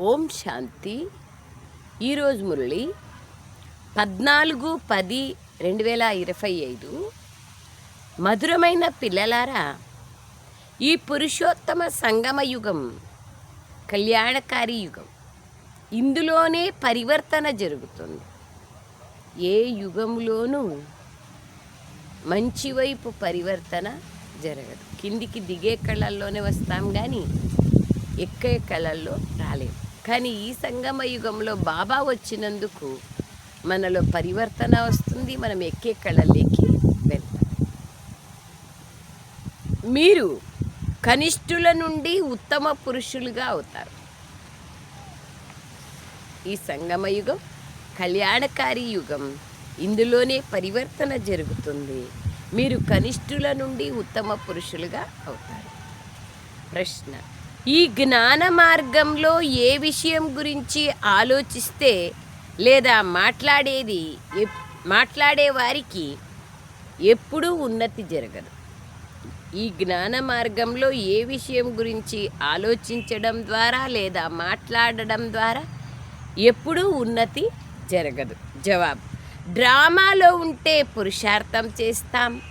ఓం శాంతి. ఈరోజు మురళి పద్నాలుగు పది రెండు వేల ఇరవై ఐదు. మధురమైన పిల్లలారా ఈ పురుషోత్తమ సంగమ యుగం కళ్యాణకారి యుగం. ఇందులోనే పరివర్తన జరుగుతుంది. ఏ యుగంలోనూ మంచివైపు పరివర్తన జరగదు. కిందికి దిగే కళల్లోనే వస్తాం కానీ ఎక్కే కళల్లో రాలేము కానీ ఈ సంగమ యుగంలో బాబా వచ్చినందుకు మనలో పరివర్తన వస్తుంది మనం ఎక్కే కళల్లోకి వెళ్తాం. మీరు కనిష్ఠుల నుండి ఉత్తమ పురుషులుగా అవుతారు. ఈ సంగమ యుగం కళ్యాణకారి యుగం ఇందులోనే పరివర్తన జరుగుతుంది. మీరు కనిష్ఠుల నుండి ఉత్తమ పురుషులుగా అవుతారు. ప్రశ్న ఈ జ్ఞాన మార్గంలో ఏ విషయం గురించి ఆలోచిస్తే లేదా మాట్లాడేది మాట్లాడే వారికి ఎప్పుడూ ఉన్నతి జరగదు. ఈ జ్ఞాన మార్గంలో ఏ విషయం గురించి ఆలోచించడం ద్వారా లేదా మాట్లాడడం ద్వారా ఎప్పుడూ ఉన్నతి జరగదు. జవాబు డ్రామాలో ఉంటే పురుషార్థం చేస్తాం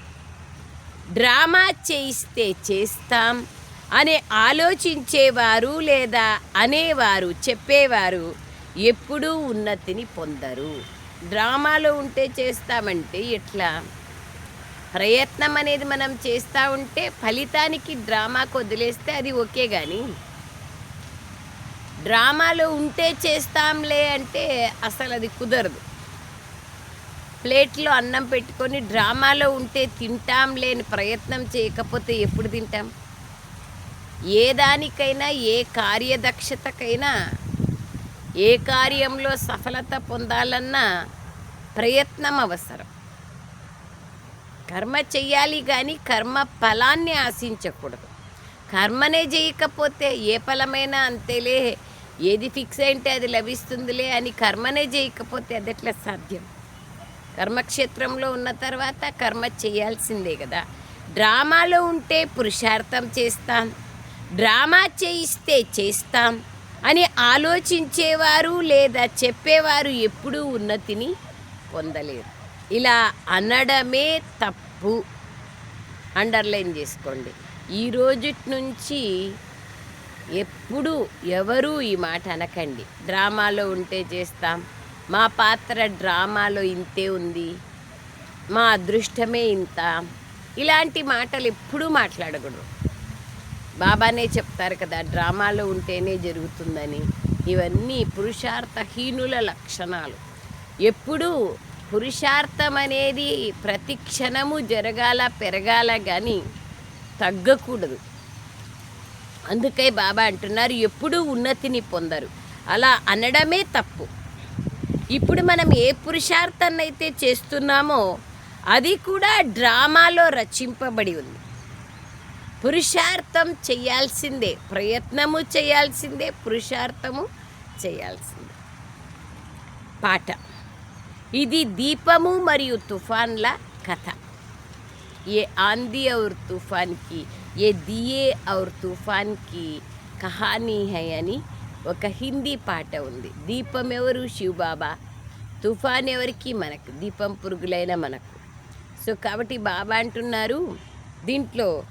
డ్రామా చేయిస్తే చేస్తాం అని ఆలోచించేవారు లేదా అనేవారు చెప్పేవారు ఎప్పుడూ ఉన్నతిని పొందరు. డ్రామాలో ఉంటే చేస్తామంటే ఎట్లా? ప్రయత్నం అనేది మనం చేస్తూ ఉంటే ఫలితానికి డ్రామాకు వదిలేస్తే అది ఓకే కానీ డ్రామాలో ఉంటే చేస్తాంలే అంటే అసలు అది కుదరదు. ప్లేట్లో అన్నం పెట్టుకొని డ్రామాలో ఉంటే తింటాంలే అని ప్రయత్నం చేయకపోతే ఎప్పుడు తింటాం? ఏ దానికైనా ఏ కార్యదక్షతకైనా ఏ కార్యంలో సఫలత పొందాలన్నా ప్రయత్నం అవసరం. కర్మ చెయ్యాలి కానీ కర్మ ఫలాన్ని ఆశించకూడదు. కర్మనే చేయకపోతే ఏ ఫలమైనా అంతేలే ఏది ఫిక్స్ అయితే అది లభిస్తుందిలే అని కర్మనే చేయకపోతే అది ఎట్లా సాధ్యం? కర్మక్షేత్రంలో ఉన్న తర్వాత కర్మ చేయాల్సిందే కదా డ్రామాలో ఉంటే పురుషార్థం చేస్తాను డ్రామా చేయిస్తే చేస్తాం అని ఆలోచించేవారు లేదా చెప్పేవారు ఎప్పుడూ ఉన్నతిని పొందలేరు. ఇలా అనడమే తప్పు. అండర్లైన్ చేసుకోండి. ఈ రోజుటి నుంచి ఎప్పుడు ఎవరు ఈ మాట అనకండి. డ్రామాలో ఉంటే చేస్తాం. మా పాత్ర డ్రామాలో ఇంతే ఉంది. మా అదృష్టమే ఇంత. ఇలాంటి మాటలు ఎప్పుడూ మాట్లాడకూడదు. బాబానే చెప్తారు కదా డ్రామాలో ఉంటేనే జరుగుతుందని. ఇవన్నీ పురుషార్థహీనుల లక్షణాలు. ఎప్పుడూ పురుషార్థం అనేది ప్రతి క్షణము జరగాల పెరగాల కానీ తగ్గకూడదు. అందుకే బాబా అంటున్నారు ఎప్పుడూ ఉన్నతిని పొందరు. అలా అనడమే తప్పు. ఇప్పుడు మనం ఏ పురుషార్థాన్ని అయితే చేస్తున్నామో అది కూడా డ్రామాలో రచింపబడి ఉంది. పురుషార్థం చేయాల్సిందే. ప్రయత్నము చేయాల్సిందే పురుషార్థము చేయాల్సిందే. పాట. ఇది దీపము మరియు తుఫాన్ల కథ. ఏ ఆంధీ ఔర్ తుఫాన్కి ఏ దియే ఔర్ తుఫాన్కి కహానీ హై అని ఒక హిందీ పాట ఉంది. దీపం ఎవరు? శివబాబా. తుఫాన్ ఎవరికి? మనకు. దీపం పురుగులైన మనకు. సో కాబట్టి బాబా అంటున్నారు దీంట్లో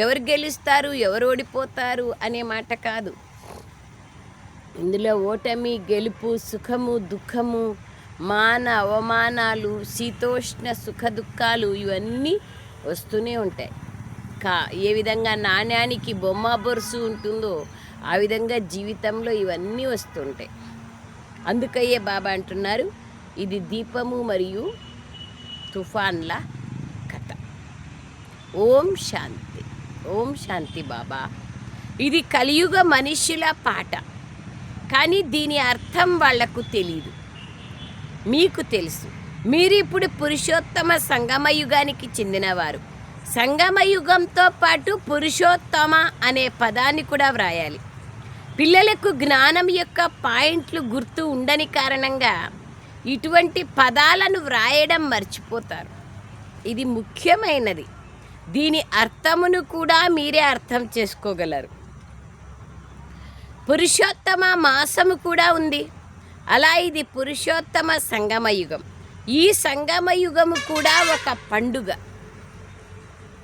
ఎవరు గెలుస్తారు ఎవరు ఓడిపోతారు అనే మాట కాదు. ఇందులో ఓటమి గెలుపు సుఖము దుఃఖము మాన అవమానాలు శీతోష్ణ సుఖ దుఃఖాలు ఇవన్నీ వస్తూనే ఉంటాయి. కా ఏ విధంగా నాణ్యానికి బొమ్మ బొరుసు ఉంటుందో ఆ విధంగా జీవితంలో ఇవన్నీ వస్తుంటాయి. అందుకయ్యే బాబా అంటున్నారు ఇది దీపము మరియు తుఫాన్ల కథ. ఓం శాంతి. ఓం శాంతి బాబా. ఇది కలియుగ మనుష్యుల పాట. కానీ దీని అర్థం వాళ్ళకు తెలియదు మీకు తెలుసు. మీరు ఇప్పుడు పురుషోత్తమ సంగమయుగానికి చెందినవారు. సంగమయుగంతో పాటు పురుషోత్తమ అనే పదాన్ని కూడా వ్రాయాలి. పిల్లలకు జ్ఞానం యొక్క పాయింట్లు గుర్తు ఉండని కారణంగా ఇటువంటి పదాలను వ్రాయడం మర్చిపోతారు. ఇది ముఖ్యమైనది. దీని అర్థమును కూడా మీరే అర్థం చేసుకోగలరు. పురుషోత్తమ మాసము కూడా ఉంది. అలా ఇది పురుషోత్తమ సంగమ యుగం ఈ సంగమయుగము కూడా ఒక పండుగ.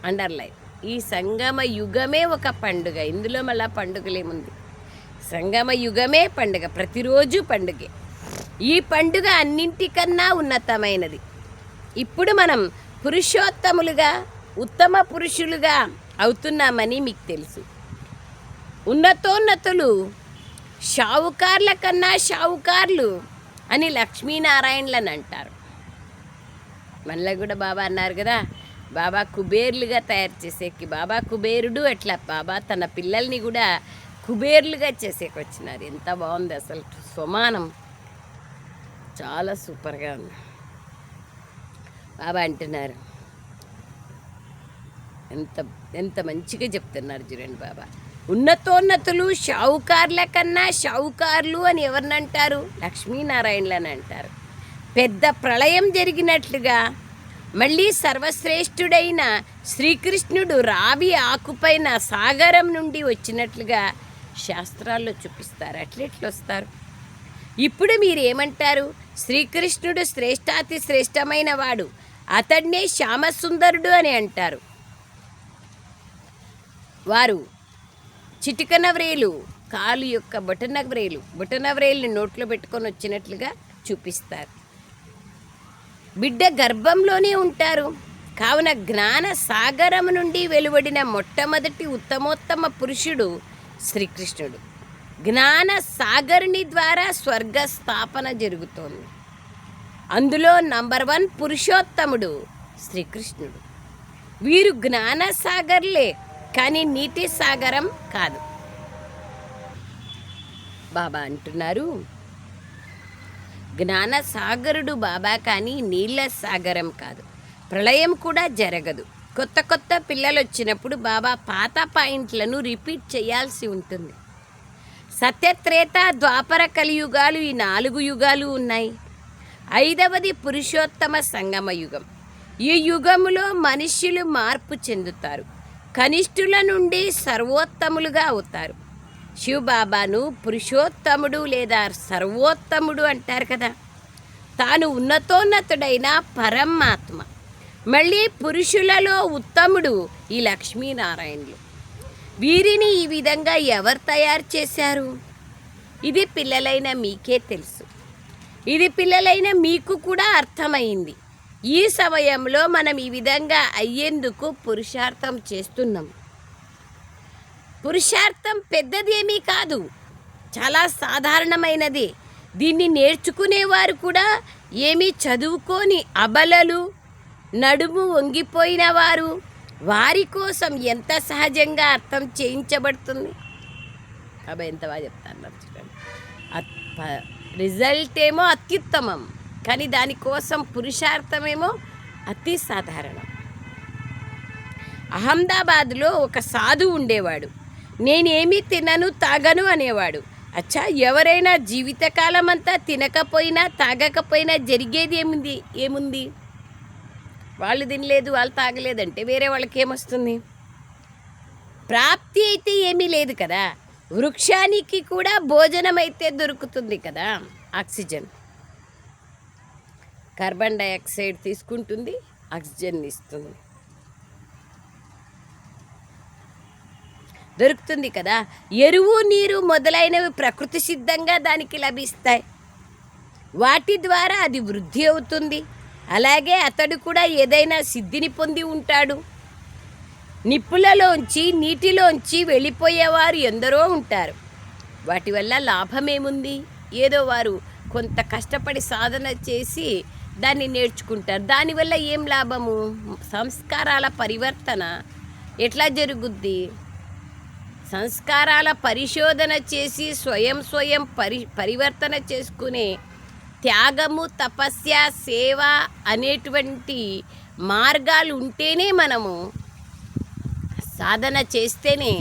అండర్లైన్. ఈ సంగమ యుగమే ఒక పండుగ. ఇందులో మళ్ళా పండుగలేముంది. సంగమ యుగమే పండుగ. ప్రతిరోజు పండుగే. ఈ పండుగ అన్నింటికన్నా ఉన్నతమైనది. ఇప్పుడు మనం పురుషోత్తములుగా ఉత్తమ పురుషులుగా అవుతున్నామని మీకు తెలుసు. ఉన్నతోన్నతులు షావుకార్ల కన్నా షావుకార్లు అని లక్ష్మీనారాయణలని అంటారు. మళ్ళీ కూడా బాబా అన్నారు కదా బాబా కుబేర్లుగా తయారు చేసేకి బాబా కుబేరుడు అట్లా బాబా తన పిల్లల్ని కూడా కుబేర్లుగా చేసేకి వచ్చినారు ఎంత బాగుంది అసలు సమానం. చాలా సూపర్గా ఉంది. బాబా అంటున్నారు ఎంత ఎంత మంచిగా చెప్తున్నారు చూడండి బాబా. ఉన్నతోన్నతులు షావుకార్ల కన్నా షావుకార్లు అని ఎవరినంటారు లక్ష్మీనారాయణలు అని అంటారు. పెద్ద ప్రళయం జరిగినట్లుగా మళ్ళీ సర్వశ్రేష్ఠుడైన శ్రీకృష్ణుడు రావి ఆకుపైన సాగరం నుండి వచ్చినట్లుగా శాస్త్రాల్లో చూపిస్తారు. అట్లెట్లు వస్తారు. ఇప్పుడు మీరు ఏమంటారు శ్రీకృష్ణుడు శ్రేష్టాతి శ్రేష్టమైన వాడు. అతడినే శ్యామసుందరుడు అని అంటారు. వారు చిటికన వ్రేలు కాలు యొక్క బొటన వ్రేలు బొటన వ్రేలుని నోట్లో పెట్టుకొని వచ్చినట్లుగా చూపిస్తారు. బిడ్డ గర్భంలోనే ఉంటారు. కావున జ్ఞాన సాగరం నుండి వెలువడిన మొట్టమొదటి ఉత్తమోత్తమ పురుషుడు శ్రీకృష్ణుడు. జ్ఞాన సాగరుని ద్వారా స్వర్గ స్థాపన జరుగుతోంది. అందులో నంబర్ వన్ పురుషోత్తముడు శ్రీకృష్ణుడు. వీరు జ్ఞానసాగర్లే కానీ నీటి సాగరం కాదు. బాబా అంటున్నారు జ్ఞాన సాగరుడు బాబా కానీ నీళ్ళ సాగరం కాదు. ప్రళయం కూడా జరగదు. కొత్త కొత్త పిల్లలు వచ్చినప్పుడు బాబా పాత పాయింట్లను రిపీట్ చేయాల్సి ఉంటుంది. సత్యత్రేత ద్వాపర కలియుగాలు ఈ నాలుగు యుగాలు ఉన్నాయి. ఐదవది పురుషోత్తమ సంగమ యుగం ఈ యుగములో మనుష్యులు మార్పు చెందుతారు. కనిష్ఠుల నుండి సర్వోత్తములుగా అవుతారు. శివబాబాను పురుషోత్తముడు లేదా సర్వోత్తముడు అంటారు కదా. తాను ఉన్నతోన్నతుడైన పరమాత్మ. మళ్ళీ పురుషులలో ఉత్తముడు ఈ లక్ష్మీనారాయణులు. వీరిని ఈ విధంగా ఎవరు తయారు చేశారు? ఇది పిల్లలైన మీకే తెలుసు. ఇది పిల్లలైన మీకు కూడా అర్థమైంది. ఈ సమయంలో మనం ఈ విధంగా అయ్యేందుకు పురుషార్థం చేస్తున్నాం. పురుషార్థం పెద్దదేమీ కాదు చాలా సాధారణమైనది. దీన్ని నేర్చుకునేవారు కూడా ఏమీ చదువుకొని అబలలు నడుము వంగిపోయిన వారు వారి కోసం ఎంత సహజంగా అర్థం చేయించబడుతుంది? అబ్బాయి ఎంత బాగా చెప్తాను చూడండి. అత్- ప- రిజల్ట్ ఏమో అత్యుత్తమం. కానీ దానికోసం పురుషార్థమేమో అతి సాధారణం. అహ్మదాబాద్లో ఒక సాధు ఉండేవాడు. నేనేమీ తినను తాగను అనేవాడు. అచ్చా ఎవరైనా జీవితకాలం అంతా తినకపోయినా తాగకపోయినా జరిగేది ఏముంది? ఏముంది? వాళ్ళు తినలేదు వాళ్ళు తాగలేదంటే వేరే వాళ్ళకి ఏమొస్తుంది ప్రాప్తి అయితే ఏమీ లేదు కదా. వృక్షానికి కూడా భోజనం అయితే దొరుకుతుంది కదా ఆక్సిజన్. కార్బన్ డైఆక్సైడ్ తీసుకుంటుంది ఆక్సిజన్ ఇస్తుంది. దొరుకుతుంది కదా. ఎరువు నీరు మొదలైనవి ప్రకృతి సిద్ధంగా దానికి లభిస్తాయి. వాటి ద్వారా అది వృద్ధి అవుతుంది. అలాగే అతడు కూడా ఏదైనా సిద్ధిని పొంది ఉంటాడు. నిప్పులలోంచి నీటిలోంచి వెళ్ళిపోయేవారు ఎందరో ఉంటారు. వాటి వల్ల లాభమేముంది? ఏదో వారు కొంత కష్టపడి సాధన చేసి దాన్ని నేర్చుకుంటారు. దానివల్ల ఏం లాభము? సంస్కారాల పరివర్తన ఎట్లా జరుగుద్ది? సంస్కారాల పరిశోధన చేసి స్వయం స్వయం పరి పరివర్తన చేసుకునే త్యాగము తపస్య సేవ అనేటువంటి మార్గాలు ఉంటేనే మనము సాధన చేస్తేనే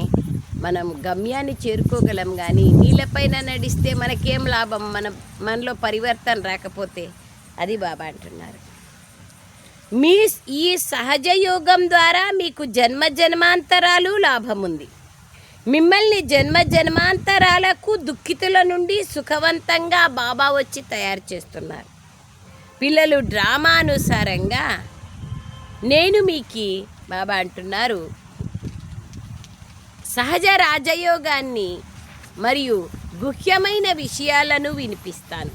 మనం గమ్యాన్ని చేరుకోగలం కానీ నీళ్ళపైన నడిస్తే మనకేం లాభం? మన మనలో పరివర్తన రాకపోతే అది బాబా అంటున్నారు. మీ ఈ సహజ యోగం ద్వారా మీకు జన్మ జన్మాంతరాలు లాభం ఉంది మిమ్మల్ని జన్మ జన్మాంతరాలకు దుఃఖితుల నుండి సుఖవంతంగా బాబా వచ్చి తయారు చేస్తున్నారు. పిల్లలు డ్రామానుసారంగా నేను మీకు బాబా అంటున్నారు సహజ రాజయోగాన్ని మరియు గుహ్యమైన విషయాలను వినిపిస్తాను.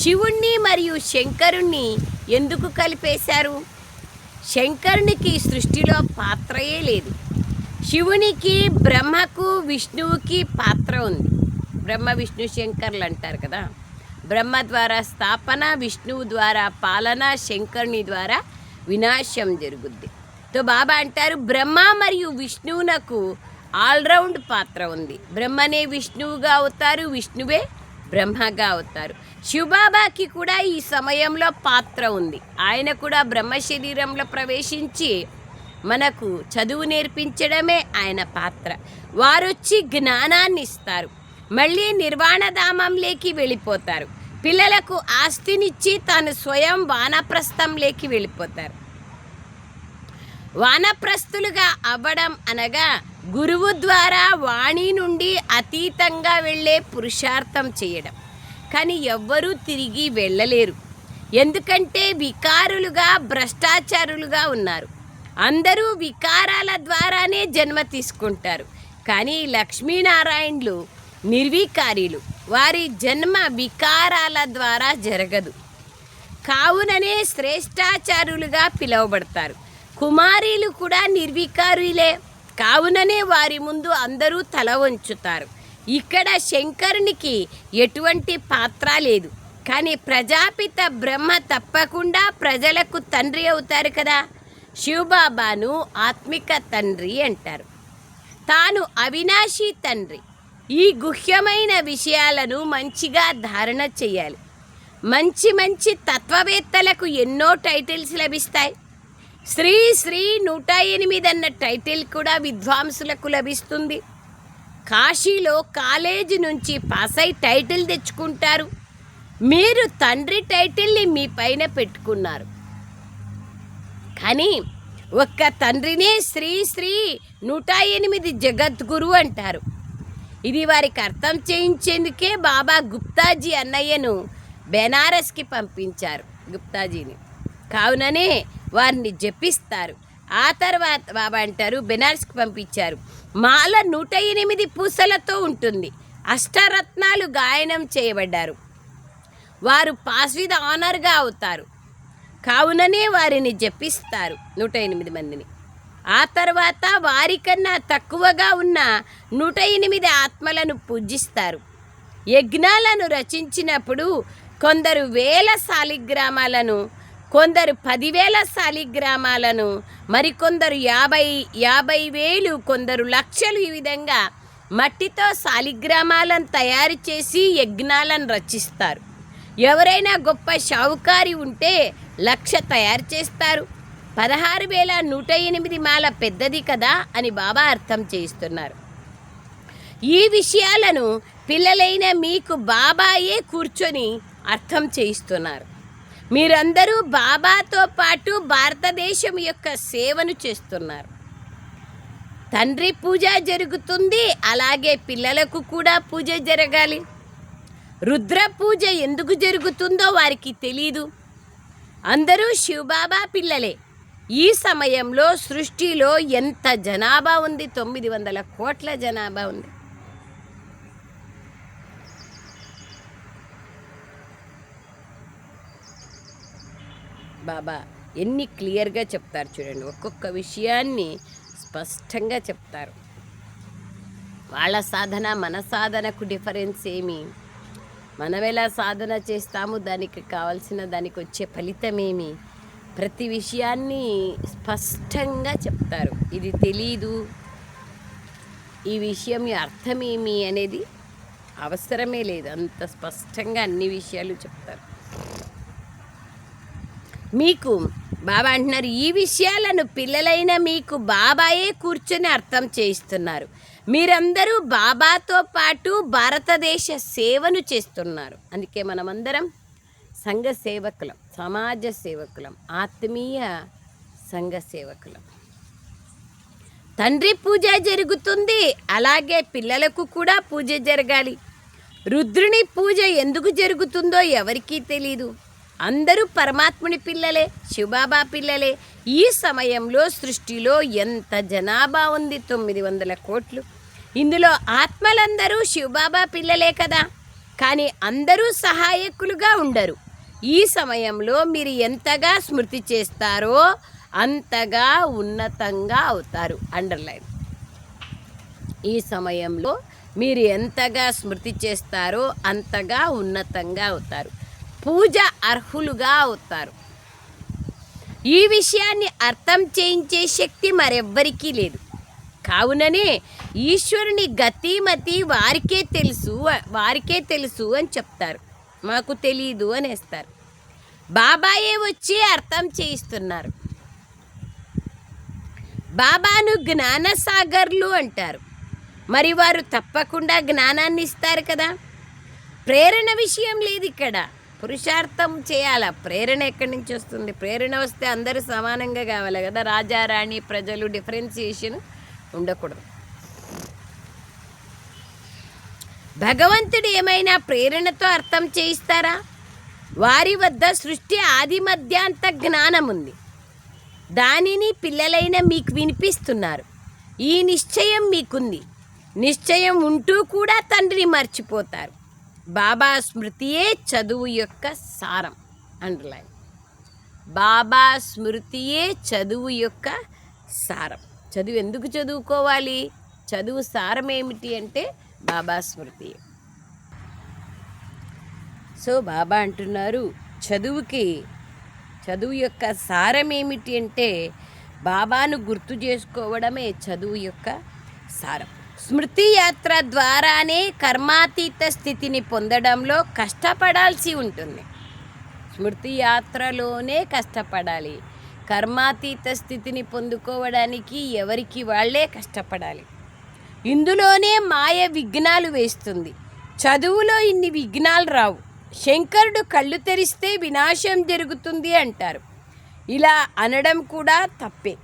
శివుణ్ణి మరియు శంకరుణ్ణి ఎందుకు కలిపేశారు? శంకరునికి సృష్టిలో పాత్రయే లేదు. శివునికి బ్రహ్మకు విష్ణువుకి పాత్ర ఉంది. బ్రహ్మ విష్ణు శంకర్లు అంటారు కదా. బ్రహ్మ ద్వారా స్థాపన విష్ణువు ద్వారా పాలన శంకరుని ద్వారా వినాశం జరుగుద్ది. తో బాబా అంటారు బ్రహ్మ మరియు విష్ణువునకు ఆల్రౌండ్ పాత్ర ఉంది. బ్రహ్మనే విష్ణువుగా అవుతారు విష్ణువే బ్రహ్మగా అవుతారు. శివబాబాకి కూడా ఈ సమయంలో పాత్ర ఉంది. ఆయన కూడా బ్రహ్మ శరీరంలో ప్రవేశించి మనకు చదువు నేర్పించడమే ఆయన పాత్ర. వారొచ్చి జ్ఞానాన్ని ఇస్తారు మళ్ళీ నిర్వాణధామంలోకి వెళ్ళిపోతారు. పిల్లలకు ఆస్తినిచ్చి తాను స్వయం వానప్రస్థంలోకి వెళ్ళిపోతారు. వానప్రస్థులుగా అవ్వడం అనగా గురువు ద్వారా వాణి నుండి అతీతంగా వెళ్ళే పురుషార్థం చేయడం. కానీ ఎవ్వరూ తిరిగి వెళ్ళలేరు. ఎందుకంటే వికారులుగా భ్రష్టాచారులుగా ఉన్నారు. అందరూ వికారాల ద్వారానే జన్మ తీసుకుంటారు. కానీ లక్ష్మీనారాయణులు నిర్వికారీలు. వారి జన్మ వికారాల ద్వారా జరగదు. కావుననే శ్రేష్టాచారులుగా పిలువబడతారు. కుమారీలు కూడా నిర్వికారులే. కావుననే వారి ముందు అందరూ తల వంచుతారు. ఇక్కడ శంకరునికి ఎటువంటి పాత్ర లేదు. కానీ ప్రజాపిత బ్రహ్మ తప్పకుండా ప్రజలకు తండ్రి అవుతారు కదా. శివబాబాను ఆత్మిక తండ్రి అంటారు. తాను అవినాశి తండ్రి. ఈ గుహ్యమైన విషయాలను మంచిగా ధారణ చేయాలి. మంచి మంచి తత్వవేత్తలకు ఎన్నో టైటిల్స్ లభిస్తాయి. శ్రీ శ్రీ నూట ఎనిమిది అన్న టైటిల్ కూడా విద్వాంసులకు లభిస్తుంది. కాశీలో కాలేజీ నుంచి పాస్ అయి టైటిల్ తెచ్చుకుంటారు. మీరు తండ్రి టైటిల్ని మీ పైన పెట్టుకున్నారు. కానీ ఒక్క తండ్రినే శ్రీ శ్రీ నూట ఎనిమిది జగద్గురు అంటారు. ఇది వారికి అర్థం చేయించేందుకే బాబా గుప్తాజీ అన్నయ్యను బెనారస్కి పంపించారు గుప్తాజీని. కావుననే వారిని జపిస్తారు. ఆ తర్వాత బాబా అంటారు బెనారస్కి పంపించారు. మాల నూట ఎనిమిది పూసలతో ఉంటుంది. అష్టరత్నాలు గాయనం చేయబడ్డారు. వారు పాస్ విత్ ఆనర్గా అవుతారు. కావుననే వారిని జపిస్తారు నూట ఎనిమిది మందిని. ఆ తర్వాత వారికన్నా తక్కువగా ఉన్న నూట ఎనిమిది ఆత్మలను పూజిస్తారు. యజ్ఞాలను రచించినప్పుడు కొందరు వేల శాలిగ్రామాలను కొందరు పదివేల శాలిగ్రామాలను మరికొందరు యాభై యాభై వేలు కొందరు లక్షలు ఈ విధంగా మట్టితో శాలిగ్రామాలను తయారు చేసి యజ్ఞాలను రచిస్తారు. ఎవరైనా గొప్ప షావుకారి ఉంటే లక్ష తయారు చేస్తారు. పదహారు వేల నూట ఎనిమిది మాల పెద్దది కదా అని బాబా అర్థం చేయిస్తున్నారు. ఈ విషయాలను పిల్లలైన మీకు బాబాయే కూర్చొని అర్థం చేయిస్తున్నారు. మీరందరూ బాబాతో పాటు భారతదేశం యొక్క సేవను చేస్తున్నారు. తండ్రి పూజ జరుగుతుంది అలాగే పిల్లలకు కూడా పూజ జరగాలి. రుద్ర పూజ ఎందుకు జరుగుతుందో వారికి తెలీదు. అందరూ శివబాబా పిల్లలే. ఈ సమయంలో సృష్టిలో ఎంత జనాభా ఉంది? తొమ్మిది వందల కోట్ల జనాభా ఉంది. బాబా ఎన్ని క్లియర్గా చెప్తారు చూడండి. ఒక్కొక్క విషయాన్ని స్పష్టంగా చెప్తారు. వాళ్ళ సాధన మన సాధనకు డిఫరెన్స్ ఏమి? మనం ఎలా సాధన చేస్తాము? దానికి కావాల్సిన దానికి వచ్చే ఫలితం ఏమి? ప్రతి విషయాన్ని స్పష్టంగా చెప్తారు. ఇది తెలీదు. ఈ విషయం అర్థమేమి అనేది అవసరమే లేదు. అంత స్పష్టంగా అన్ని విషయాలు చెప్తారు. మీకు బాబా అంటున్నారు ఈ విషయాలను పిల్లలైన మీకు బాబాయే కూర్చొని అర్థం చేయిస్తున్నారు. మీరందరూ బాబాతో పాటు భారతదేశ సేవను చేస్తున్నారు. అందుకే మనమందరం సంఘ సేవకులం సమాజ సేవకులం ఆత్మీయ సంఘ సేవకులం. తండ్రి పూజ జరుగుతుంది అలాగే పిల్లలకు కూడా పూజ జరగాలి. రుద్రుని పూజ ఎందుకు జరుగుతుందో ఎవరికీ తెలీదు. అందరూ పరమాత్ముని పిల్లలే శివబాబా పిల్లలే. ఈ సమయంలో సృష్టిలో ఎంత జనాభా ఉంది తొమ్మిది వందల కోట్లు. ఇందులో ఆత్మలందరూ శివబాబా పిల్లలే కదా. కానీ అందరూ సహాయకులుగా ఉండరు. ఈ సమయంలో మీరు ఎంతగా స్మృతి చేస్తారో అంతగా ఉన్నతంగా అవుతారు. అండర్లైన్. ఈ సమయంలో మీరు ఎంతగా స్మృతి చేస్తారో అంతగా ఉన్నతంగా అవుతారు. పూజ అర్హులుగా అవుతారు. ఈ విషయాన్ని అర్థం చేయించే శక్తి మరెవ్వరికీ లేదు. కావుననే ఈశ్వరుని గతిమతి వారికే తెలుసు వారికే తెలుసు అని చెప్తారు. మాకు తెలీదు అనేస్తారు. బాబాయే వచ్చి అర్థం చేయిస్తున్నారు. బాబాను జ్ఞానసాగర్లు అంటారు. మరి వారు తప్పకుండా జ్ఞానాన్ని ఇస్తారు కదా? ప్రేరణ విషయం లేదు ఇక్కడ పురుషార్థం చేయాల? ప్రేరణ ఎక్కడి నుంచి వస్తుంది? ప్రేరణ వస్తే అందరూ సమానంగా కావాలి కదా. రాజా రాణి ప్రజలు డిఫరెన్సియేషన్ ఉండకూడదు. భగవంతుడు ఏమైనా ప్రేరణతో అర్థం చేయిస్తారా? వారి వద్ద సృష్టి ఆది మధ్యాంత జ్ఞానం ఉంది. దానిని పిల్లలైన మీకు వినిపిస్తున్నారు. ఈ నిశ్చయం మీకుంది. నిశ్చయం ఉంటూ కూడా తండ్రిని మర్చిపోతారు. బాబా స్మృతియే చదువు యొక్క సారం అండర్లైన్ బాబా స్మృతియే చదువు యొక్క సారం. చదువు ఎందుకు చదువుకోవాలి? చదువు సారం ఏమిటి అంటే బాబా స్మృతి. సో బాబా అంటున్నారు చదువుకి చదువు యొక్క సారం ఏమిటి అంటే బాబాను గుర్తు చేసుకోవడమే చదువు యొక్క సారం. స్మృతి యాత్ర ద్వారానే కర్మాతీత స్థితిని పొందడంలో కష్టపడాల్సి ఉంటుంది. స్మృతి యాత్రలోనే కష్టపడాలి. కర్మాతీత స్థితిని పొందుకోవడానికి ఎవరికి వాళ్ళే కష్టపడాలి. ఇందులోనే మాయ విఘ్నాలు వేస్తుంది. చదువులో ఇన్ని విఘ్నాలు రావు. శంకరుడు కళ్ళు తెరిస్తే వినాశం జరుగుతుంది అంటారు. ఇలా అనడం కూడా తప్పే.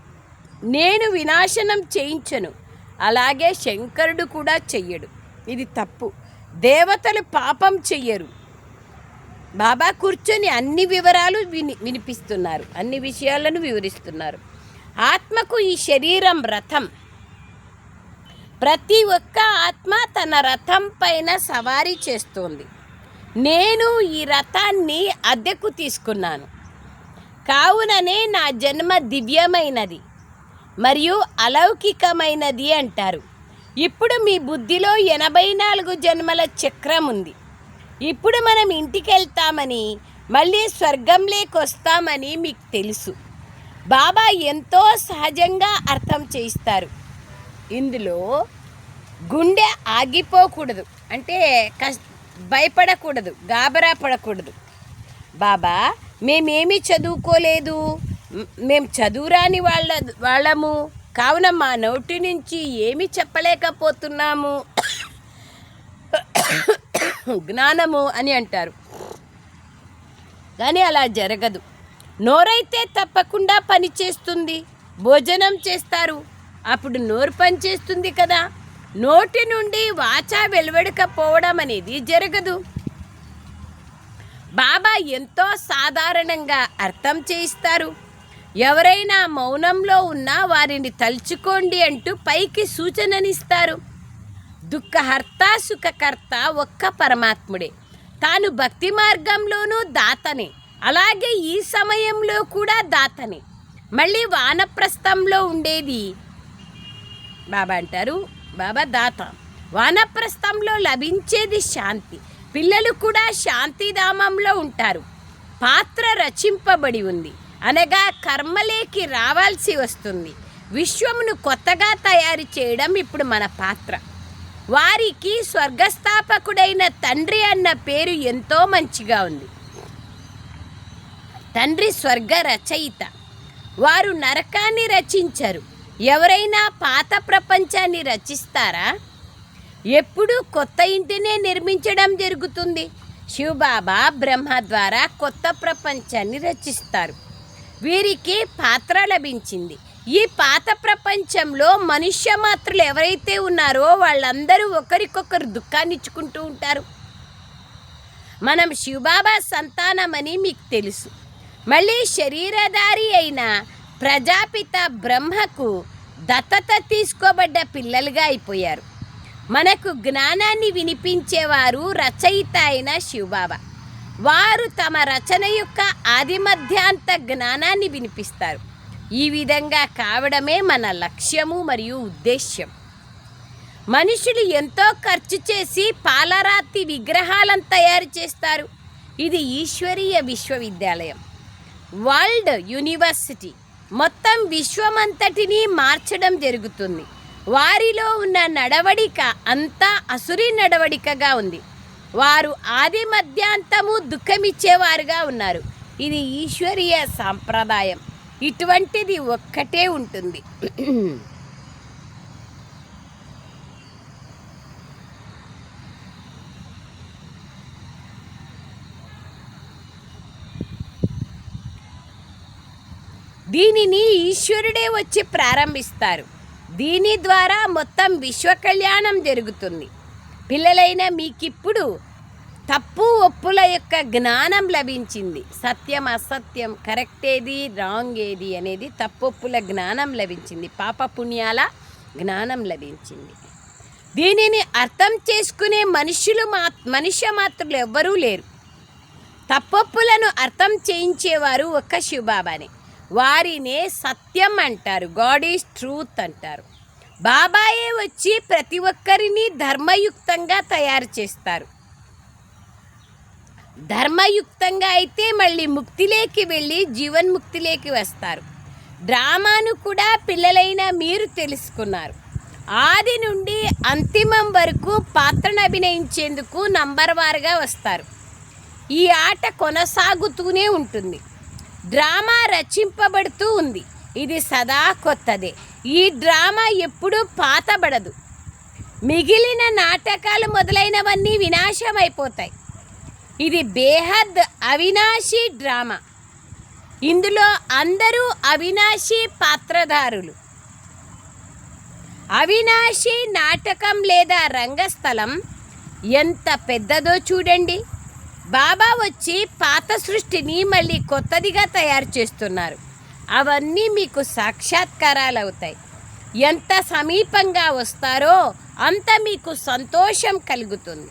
నేను వినాశనం చేయించను. అలాగే శంకరుడు కూడా చెయ్యడు. ఇది తప్పు. దేవతలు పాపం చెయ్యరు. బాబా కూర్చొని అన్ని వివరాలు విని వినిపిస్తున్నారు. అన్ని విషయాలను వివరిస్తున్నారు. ఆత్మకు ఈ శరీరం రథం. ప్రతి ఒక్క ఆత్మ తన రథం పైన సవారీ చేస్తోంది. నేను ఈ రథాన్ని అద్దెకు తీసుకున్నాను. కావుననే నా జన్మ దివ్యమైనది. మరియు అలౌకికమైనది అంటారు. ఇప్పుడు మీ బుద్ధిలో ఎనభై నాలుగు జన్మల చక్రం ఉంది. ఇప్పుడు మనం ఇంటికి వెళ్తామని మళ్ళీ స్వర్గంలోకి వస్తామని మీకు తెలుసు. బాబా ఎంతో సహజంగా అర్థం చేయిస్తారు. ఇందులో గుండె ఆగిపోకూడదు. అంటే కష్ భయపడకూడదు గాబరా పడకూడదు. బాబా మేమేమి చదువుకోలేదు? మేము చదువురాని వాళ్ళ వాళ్ళము. కావున మా నోటి నుంచి ఏమి చెప్పలేకపోతున్నాము. జ్ఞానము అని అంటారు. కానీ అలా జరగదు. నోరైతే తప్పకుండా పని చేస్తుంది. భోజనం చేస్తారు. అప్పుడు నోరు పనిచేస్తుంది కదా. నోటి నుండి వాచ వెలువడకపోవడం అనేది జరగదు. బాబా ఎంతో సాధారణంగా అర్థం చేయిస్తారు. ఎవరైనా మౌనంలో ఉన్నా వారిని తలుచుకోండి అంటూ పైకి సూచననిస్తారు. దుఃఖహర్త సుఖకర్త ఒక్క పరమాత్ముడే. తాను భక్తి మార్గంలోనూ దాతనే. అలాగే ఈ సమయంలో కూడా దాతనే. మళ్ళీ వానప్రస్థంలో ఉండేది బాబా అంటారు. బాబా దాత. వానప్రస్థంలో లభించేది శాంతి. పిల్లలు కూడా శాంతిధామంలో ఉంటారు. పాత్ర రచింపబడి ఉంది. అనగా కర్మలేకి రావాల్సి వస్తుంది. విశ్వమును కొత్తగా తయారు చేయడం ఇప్పుడు మన పాత్ర. వారికి స్వర్గస్థాపకుడైన తండ్రి అన్న పేరు ఎంతో మంచిగా ఉంది. తండ్రి స్వర్గ రచయిత. వారు నరకాన్ని రచించరు. ఎవరైనా పాత ప్రపంచాన్ని రచిస్తారా? ఎప్పుడూ కొత్త ఇంటినే నిర్మించడం జరుగుతుంది. శివబాబా బ్రహ్మ ద్వారా కొత్త ప్రపంచాన్ని రచిస్తారు. వీరికి పాత్ర లభించింది. ఈ పాత ప్రపంచంలో మనుష్య మాత్రులు ఎవరైతే ఉన్నారో వాళ్ళందరూ ఒకరికొకరు దుఃఖాన్ని ఇచ్చుకుంటూ ఉంటారు. మనం శివబాబా సంతానమని మీకు తెలుసు. మళ్ళీ శరీరధారి అయిన ప్రజాపిత బ్రహ్మకు దత్తత తీసుకోబడ్డ పిల్లలుగా అయిపోయారు. మనకు జ్ఞానాన్ని వినిపించేవారు రచయిత అయిన శివబాబా. వారు తమ రచన యొక్క ఆదిమధ్యాంత జ్ఞానాన్ని వినిపిస్తారు. ఈ విధంగా కావడమే మన లక్ష్యము మరియు ఉద్దేశ్యం. మనుషులు ఎంతో ఖర్చు చేసి పాలరాతి విగ్రహాలను తయారు చేస్తారు. ఇది ఈశ్వరీయ విశ్వవిద్యాలయం. వరల్డ్ యూనివర్సిటీ మొత్తం విశ్వమంతటిని మార్చడం జరుగుతుంది. వారిలో ఉన్న నడవడిక అంతా అసురి నడవడికగా ఉంది. వారు ఆది మధ్యాంతము దుఃఖమిచ్చేవారుగా ఉన్నారు. ఇది ఈశ్వరీయ సాంప్రదాయం. ఇటువంటిది ఒక్కటే ఉంటుంది. దీనిని ఈశ్వరుడే వచ్చి ప్రారంభిస్తారు. దీని ద్వారా మొత్తం విశ్వ కళ్యాణం జరుగుతుంది. పిల్లలైన మీకిప్పుడు తప్పు ఒప్పుల యొక్క జ్ఞానం లభించింది. సత్యం అసత్యం కరెక్ట్ ఏది రాంగ్ ఏది అనేది తప్పొప్పుల జ్ఞానం లభించింది. పాప పుణ్యాల జ్ఞానం లభించింది. దీనిని అర్థం చేసుకునే మనుషులు మా మనుష్య మాత్రులు ఎవ్వరూ లేరు. తప్పొప్పులను అర్థం చేయించేవారు ఒక్క శివబాబానే. వారినే సత్యం అంటారు గాడ్ ఈజ్ ట్రూత్ అంటారు. బాబాయే వచ్చి ప్రతి ఒక్కరిని ధర్మయుక్తంగా తయారు చేస్తారు. ధర్మయుక్తంగా అయితే మళ్ళీ ముక్తిలోకి వెళ్ళి జీవన్ముక్తిలోకి వస్తారు. డ్రామాను కూడా పిల్లలైన మీరు తెలుసుకున్నారు. ఆది నుండి అంతిమం వరకు పాత్రను అభినయించేందుకు నంబర్ వారుగా వస్తారు. ఈ ఆట కొనసాగుతూనే ఉంటుంది. డ్రామా రచింపబడుతూ ఉంది. ఇది సదా కొత్తదే. ఈ డ్రామా ఎప్పుడూ పాతబడదు. మిగిలిన నాటకాలు మొదలైనవన్నీ వినాశమైపోతాయి. ఇది బేహద్ అవినాశి డ్రామా. ఇందులో అందరూ అవినాశి పాత్రధారులు. అవినాశి నాటకం లేదా రంగస్థలం ఎంత పెద్దదో చూడండి. బాబా వచ్చి పాత సృష్టిని మళ్ళీ కొత్తదిగా తయారు చేస్తున్నారు. అవన్నీ మీకు సాక్షాత్కారాలు అవుతాయి ఎంత సమీపంగా వస్తారో అంత మీకు సంతోషం కలుగుతుంది.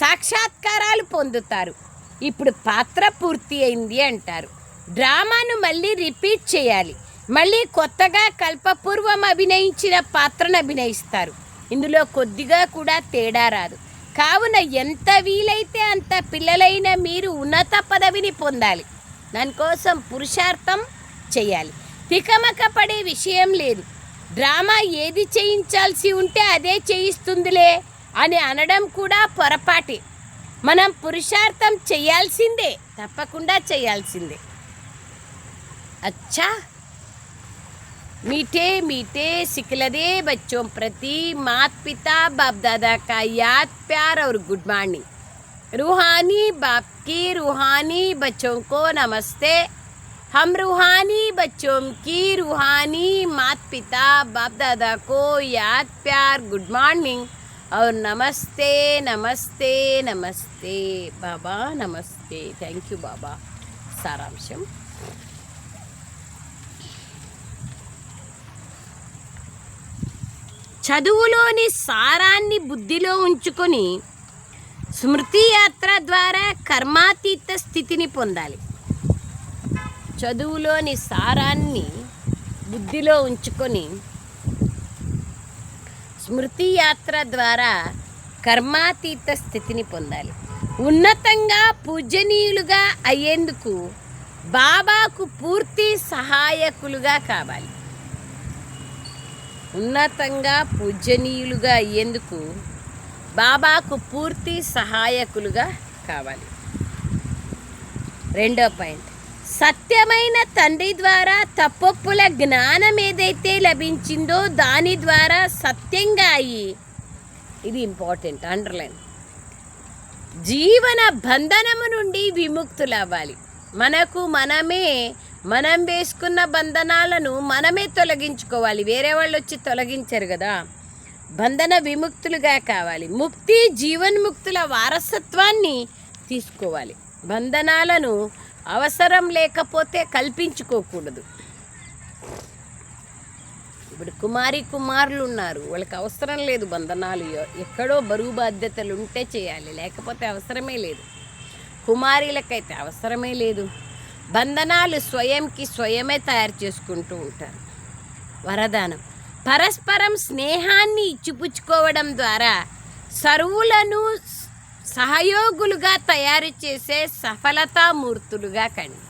సాక్షాత్కారాలు పొందుతారు. ఇప్పుడు పాత్ర పూర్తి అయింది అంటారు. డ్రామాను మళ్ళీ రిపీట్ చేయాలి. మళ్ళీ కొత్తగా కల్పపూర్వం అభినయించిన పాత్రను అభినయిస్తారు. ఇందులో కొద్దిగా కూడా తేడా రాదు. కావున ఎంత వీలైతే అంత పిల్లలైన మీరు ఉన్నత పదవిని పొందాలి. దానికోసం పురుషార్థం చేయాలి తికమక పడే విషయం లేదు డ్రామా ఏది చేయించాల్సి ఉంటే అదే చేయిస్తుందిలే అని అనడం కూడా పొరపాటే మనం పురుషార్థం చేయాల్సిందే తప్పకుండా చేయాల్సిందే अच्छा मीठे मीठे सिकलदे बच्चों प्रति मात पिता बाप दादा का याद प्यार और गुड मॉर्निंग रूहानी बाप की रूहानी बच्चों को नमस्ते हम रूहानी बच्चों की रूहानी मात पिता बाप दादा को याद प्यार गुड मॉर्निंग और नमस्ते नमस्ते नमस्ते बाबा नमस्ते थैंक यू बाबा सारांशम చదువులోని సారాన్ని బుద్ధిలో ఉంచుకొని స్మృతి యాత్ర ద్వారా కర్మాతీత స్థితిని పొందాలి చదువులోని సారాన్ని బుద్ధిలో ఉంచుకొని స్మృతి యాత్ర ద్వారా కర్మాతీత స్థితిని పొందాలి. ఉన్నతంగా పూజనీయులుగా అయ్యేందుకు బాబాకు పూర్తి సహాయకులుగా కావాలి. ఉన్నతంగా పూజనీయులుగా అయ్యేందుకు బాబాకు పూర్తి సహాయకులుగా కావాలి. రెండో పాయింట్. సత్యమైన తండ్రి ద్వారా తప్పొప్పుల జ్ఞానం ఏదైతే లభించిందో దాని ద్వారా సత్యంగా అయ్యి. ఇది ఇంపార్టెంట్ అండర్లైన్. జీవన బంధనము నుండి విముక్తులవ్వాలి. మనకు మనమే మనం వేసుకున్న బంధనాలను మనమే తొలగించుకోవాలి. వేరే వాళ్ళు వచ్చి తొలగించరు కదా. బంధన విముక్తులుగా కావాలి. ముక్తి జీవన్ముక్తుల వారసత్వాన్ని తీసుకోవాలి. బంధనాలను అవసరం లేకపోతే కల్పించుకోకూడదు. ఇప్పుడు కుమారి కుమారులు ఉన్నారు వాళ్ళకి అవసరం లేదు బంధనాలు. ఎక్కడో బరువు బాధ్యతలు ఉంటే చేయాలి. లేకపోతే అవసరమే లేదు. కుమారీలకైతే అవసరమే లేదు. బంధనాలు స్వయంకి స్వయమే తయారు చేసుకుంటూ ఉంటారు. వరదానం. పరస్పరం స్నేహాన్ని ఇచ్చిపుచ్చుకోవడం ద్వారా సరువులను సహయోగులుగా తయారు చేసే సఫలతామూర్తులుగా కండి.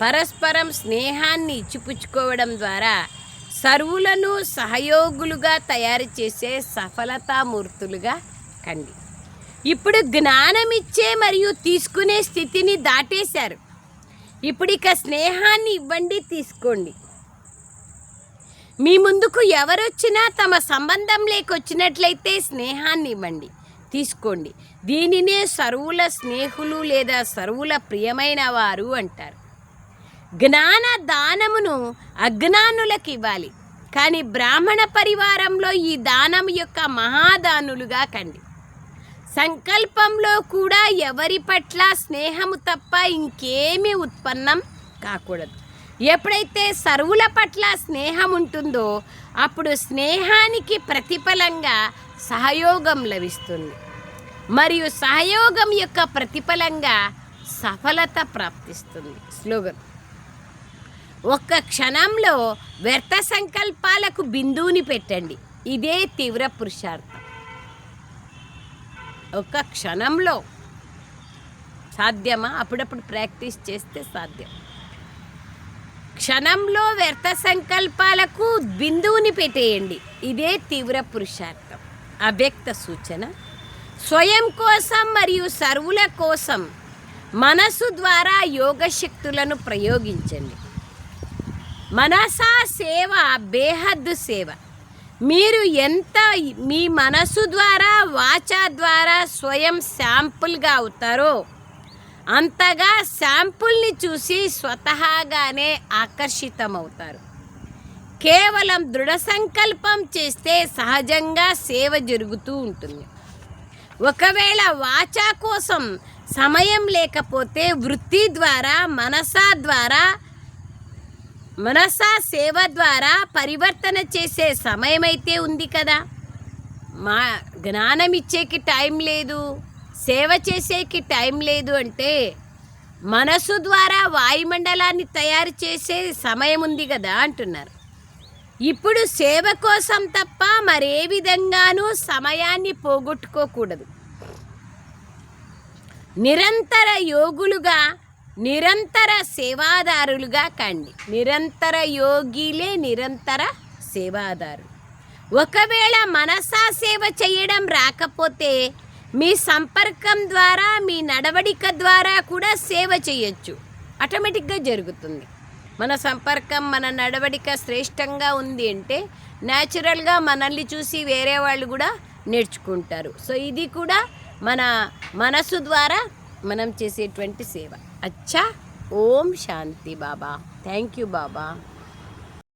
పరస్పరం స్నేహాన్ని ఇచ్చిపుచ్చుకోవడం ద్వారా సర్వులను సహయోగులుగా తయారు చేసే సఫలతామూర్తులుగా కండి. ఇప్పుడు జ్ఞానం ఇచ్చే మరియు తీసుకునే స్థితిని దాటేశారు. ఇప్పుడు ఇక స్నేహాన్ని ఇవ్వండి తీసుకోండి. మీ ముందుకు ఎవరొచ్చినా తమ సంబంధం లేకొచ్చినట్లయితే స్నేహాన్ని ఇవ్వండి. తీసుకోండి. దీనినే సరువుల స్నేహులు లేదా సరువుల ప్రియమైన వారు అంటారు. జ్ఞాన దానమును అజ్ఞానులకు ఇవ్వాలి. కానీ బ్రాహ్మణ పరివారంలో ఈ దానం యొక్క మహాదానులుగా కండి. సంకల్పంలో కూడా ఎవరి పట్ల స్నేహము తప్ప ఇంకేమీ ఉత్పన్నం కాకూడదు. ఎప్పుడైతే సరువుల పట్ల స్నేహం ఉంటుందో అప్పుడు స్నేహానికి ప్రతిఫలంగా సహయోగం లభిస్తుంది. మరియు సహయోగం యొక్క ప్రతిఫలంగా సఫలత ప్రాప్తిస్తుంది. స్లోగన్. ఒక్క క్షణంలో వ్యర్థ సంకల్పాలకు బిందువుని పెట్టండి. ఇదే తీవ్ర పురుషార్థం. ఒక క్షణంలో సాధ్యమా? అప్పుడప్పుడు ప్రాక్టీస్ చేస్తే సాధ్యం. క్షణంలో వ్యర్థ సంకల్పాలకు బిందువుని పెట్టేయండి. ఇదే తీవ్ర పురుషార్థం. అవ్యక్త సూచన. స్వయం కోసం మరియు సర్వుల కోసం మనసు ద్వారా యోగ శక్తులను ప్రయోగించండి. మనసా సేవ బేహద్దు సేవ. మీరు ఎంత మీ మనసు ద్వారా వాచా ద్వారా స్వయం శాంపుల్గా అవుతారో అంతగా శాంపుల్ని చూసి స్వతహాగానే ఆకర్షితమవుతారు. కేవలం దృఢ సంకల్పం చేస్తే సహజంగా సేవ జరుగుతూ ఉంటుంది. ఒకవేళ వాచా కోసం సమయం లేకపోతే వృత్తి ద్వారా మనసా ద్వారా మనసా సేవ ద్వారా పరివర్తన చేసే సమయం అయితే ఉంది కదా. మా జ్ఞానం ఇచ్చేకి టైం లేదు సేవ చేసేకి టైం లేదు అంటే మనసు ద్వారా వాయుమండలాన్ని తయారు చేసే సమయం ఉంది కదా అంటున్నారు. ఇప్పుడు సేవ కోసం తప్ప మరే విధంగానూ సమయాన్ని పోగొట్టుకోకూడదు. నిరంతర యోగులుగా నిరంతర సేవాదారులుగా కండి. నిరంతర యోగిలే నిరంతర సేవాదారులు. ఒకవేళ మనసా సేవ చేయడం రాకపోతే మీ సంపర్కం ద్వారా మీ నడవడిక ద్వారా కూడా సేవ చేయొచ్చు. ఆటోమేటిక్గా జరుగుతుంది. మన సంపర్కం మన నడవడిక శ్రేష్టంగా ఉంది అంటే న్యాచురల్గా మనల్ని చూసి వేరే వాళ్ళు కూడా నేర్చుకుంటారు. సో ఇది కూడా మన మనసు ద్వారా మనం చేసేటువంటి సేవ. అచ్చా! ఓం శాంతి బాబా. Thank you Baba.